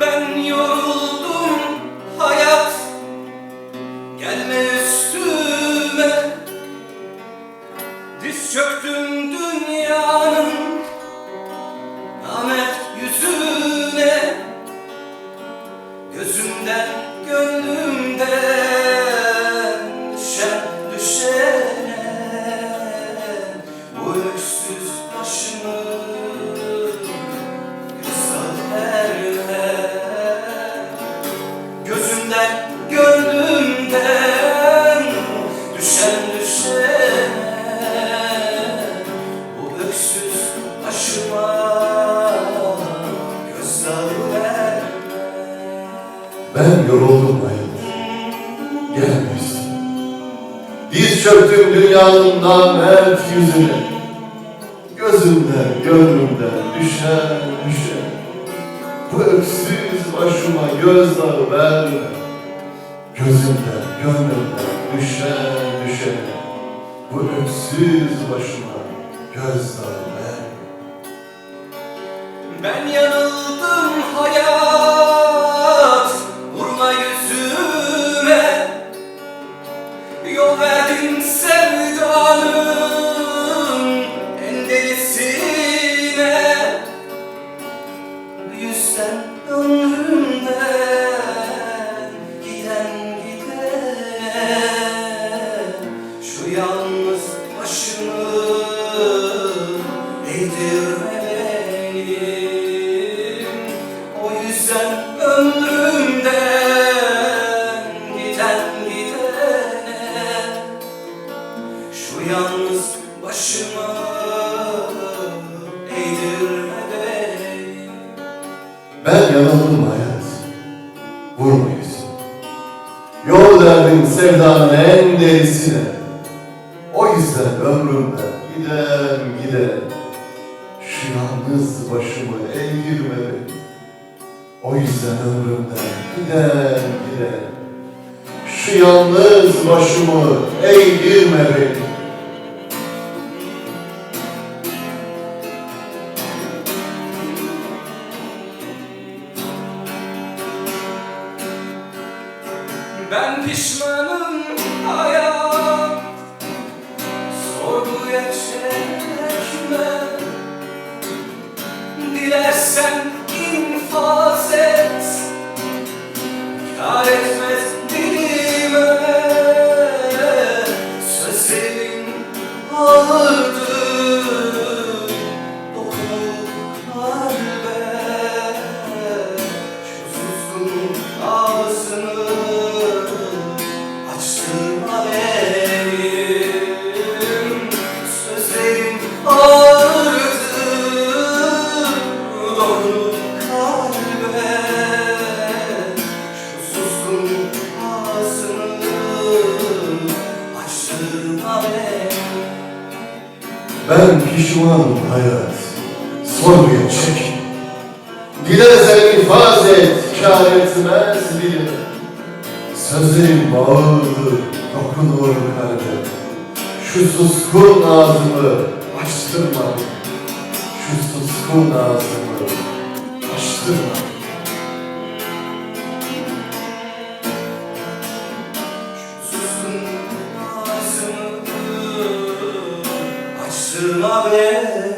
Ben yoruldum hayat Gelme üstüme. Diz çöktüm dünyanın Namet yüzüne Ben yoruldum hayat. Gelmesin. Diz çöktüm dünyanın namert yüzüne. Gözümden, gönlümden düşen düşen. Bu öksüz başıma gözdağı verme. Gözümden, gönlümden düşen düşen. Bu öksüz başıma gözdağı verme. Ben yanıldım verdim sevdanın En delisine Bu yüzden ömrümden Giden gidene Şu yalnız başımı Eğdirme benim O yüzden ömrümden yalnız başıma Ben yanıldım hayat. Vurma yüzü. Yol verdim sevdanın en derisine. O yüzden ömrümden gider gider. Şu yalnız başımı eğdirme. O yüzden ömrümden gider gider. Şu yalnız başımı eğdirme beni. Ben pişmanım hayat Ben pişmanım hayat, sorguya çek. Dilersen ifaz et, kâr etmez bile. Sözlerin bağırdır, dokunur kalbe. Şu suskun ağzımı açtırma. Şu suskun ağzımı açtırma. sırma beni